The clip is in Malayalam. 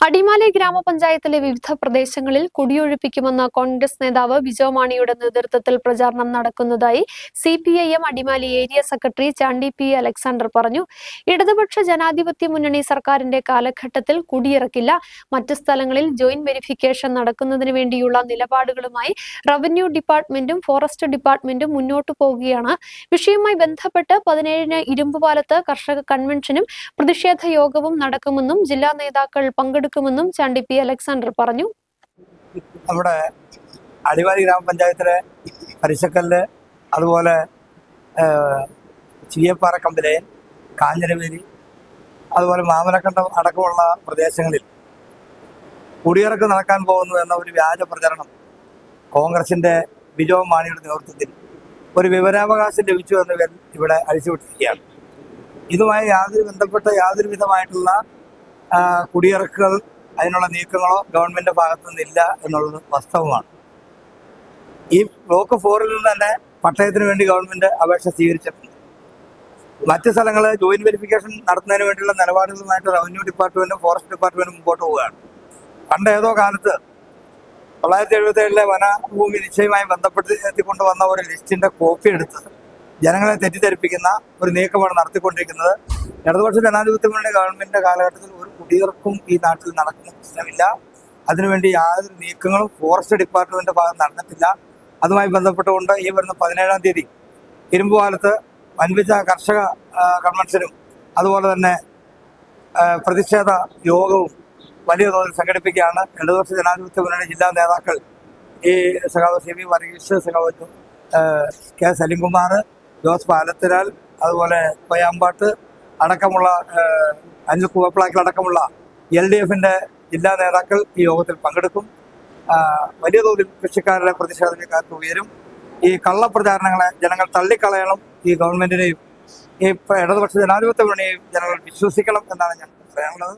അടിമാലി ഗ്രാമപഞ്ചായത്തിലെ വിവിധ പ്രദേശങ്ങളിൽ കുടിയൊഴിപ്പിക്കുമെന്ന കോൺഗ്രസ് നേതാവ് ബിജോ മാണിയുടെ നേതൃത്വത്തിൽ പ്രചാരണം നടക്കുന്നതായി C P I M Adimali area secretary Chandy P Alexander പറഞ്ഞു. ഇടതുപക്ഷ ജനാധിപത്യ മുന്നണി സർക്കാരിന്റെ കാലഘട്ടത്തിൽ കുടിയിറക്കില്ല. മറ്റ് സ്ഥലങ്ങളിൽ ജോയിന്റ് വെരിഫിക്കേഷൻ നടക്കുന്നതിന് വേണ്ടിയുള്ള നിലപാടുകളുമായി റവന്യൂ ഡിപ്പാർട്ട്മെന്റും ഫോറസ്റ്റ് ഡിപ്പാർട്ട്മെന്റും മുന്നോട്ടു പോവുകയാണ്. വിഷയവുമായി ബന്ധപ്പെട്ട് പതിനേഴിന് ഇരുമ്പുപാലത്ത് കർഷക കൺവെൻഷനും പ്രതിഷേധ യോഗവും നടക്കുമെന്നും ജില്ലാ നേതാക്കൾ പങ്കെടുക്കുമെന്നും ചണ്ടി പി അലക്സാണ്ടർ പറഞ്ഞു. നമ്മുടെ അടിവാരി ഗ്രാമപഞ്ചായത്തിലെ പരിശക്കല്ല് അതുപോലെ ചീയപ്പാറക്കമ്പിലെ കാഞ്ഞിരവേലി അതുപോലെ മാമലക്കണ്ടം അടക്കമുള്ള പ്രദേശങ്ങളിൽ കുടിയിറക്ക് നടക്കാൻ പോകുന്നു എന്ന ഒരു വ്യാജ പ്രചരണം കോൺഗ്രസിന്റെ ബിജോ മാണിയുടെ നേതൃത്വത്തിൽ ഒരു വിവരാവകാശം ലഭിച്ചു എന്ന് ഇവിടെ അഴിച്ചുവിട്ടിരിക്കുകയാണ്. ഇതുമായി യാതൊരു ബന്ധപ്പെട്ട യാതൊരു വിധമായിട്ടുള്ള കുടിയിറക്കുകൾ അതിനുള്ള നീക്കങ്ങളോ ഗവൺമെന്റ് ഭാഗത്തു നിന്നില്ല എന്നുള്ളത് വാസ്തവമാണ്. ഈ ബ്ലോക്ക് ഫോറിൽ നിന്ന് തന്നെ പട്ടയത്തിന് വേണ്ടി ഗവൺമെന്റ് അപേക്ഷ സ്വീകരിച്ചിട്ടുണ്ട്. മറ്റ് സ്ഥലങ്ങൾ ജോയിന്റ് വെരിഫിക്കേഷൻ നടത്തുന്നതിന് വേണ്ടിയുള്ള നിലപാടുകളുമായിട്ട് റവന്യൂ ഡിപ്പാർട്ട്മെന്റും ഫോറസ്റ്റ് ഡിപ്പാർട്ട്മെന്റും മുമ്പോട്ട് പോവുകയാണ്. പണ്ട് ഏതോ കാലത്ത് തൊള്ളായിരത്തി എഴുപത്തി ഏഴിലെ വനഭൂമി നിശ്ചയമായി ബന്ധപ്പെടുത്തിക്കൊണ്ട് വന്ന ഒരു ലിസ്റ്റിന്റെ കോപ്പി എടുത്ത് ജനങ്ങളെ തെറ്റിദ്ധരിപ്പിക്കുന്ന ഒരു നീക്കമാണ് നടത്തിക്കൊണ്ടിരിക്കുന്നത്. ഇടതുപക്ഷ ജനാധിപത്യ മുന്നണി ഗവൺമെന്റിന്റെ കാലഘട്ടത്തിൽ ഒരു കുടിയിറക്കും ഈ നാട്ടിൽ നടക്കുന്ന പ്രശ്നമില്ല. അതിനുവേണ്ടി യാതൊരു നീക്കങ്ങളും ഫോറസ്റ്റ് ഡിപ്പാർട്ട്മെന്റ് ഭാഗം നടന്നിട്ടില്ല. അതുമായി ബന്ധപ്പെട്ടുകൊണ്ട് ഈ വരുന്ന പതിനേഴാം തീയതി ഇരുമ്പുകാലത്ത് വൻപിച്ച കർഷക കൺവെൻഷനും അതുപോലെ തന്നെ പ്രതിഷേധ യോഗവും വലിയ തോതിൽ സംഘടിപ്പിക്കുകയാണ്. ഇടതുപക്ഷ ജനാധിപത്യ മുന്നണി ജില്ലാ നേതാക്കൾ ഈ സഖാവ് സി വി വർഗീസ് സഖാവ് കെ സലിംകുമാർ ജോസ് പാലത്തിരാൽ അതുപോലെ കൊയാമ്പാട്ട് അടക്കമുള്ള അനിൽ കുവപ്പിളാക്കൽ അടക്കമുള്ള എൽ ഡി എഫിന്റെ ജില്ലാ നേതാക്കൾ ഈ യോഗത്തിൽ പങ്കെടുക്കും. വലിയ തോതിൽ കൃഷിക്കാരുടെ പ്രതിഷേധക്കാർക്ക് ഉയരും. ഈ കള്ളപ്രചാരണങ്ങളെ ജനങ്ങൾ തള്ളിക്കളയണം. ഈ ഗവൺമെന്റിനെയും ഈ ഇടതുപക്ഷ ജനാധിപത്യ മുന്നണിയെയും ജനങ്ങൾ വിശ്വസിക്കണം എന്നാണ് ഞാൻ പറയാനുള്ളത്.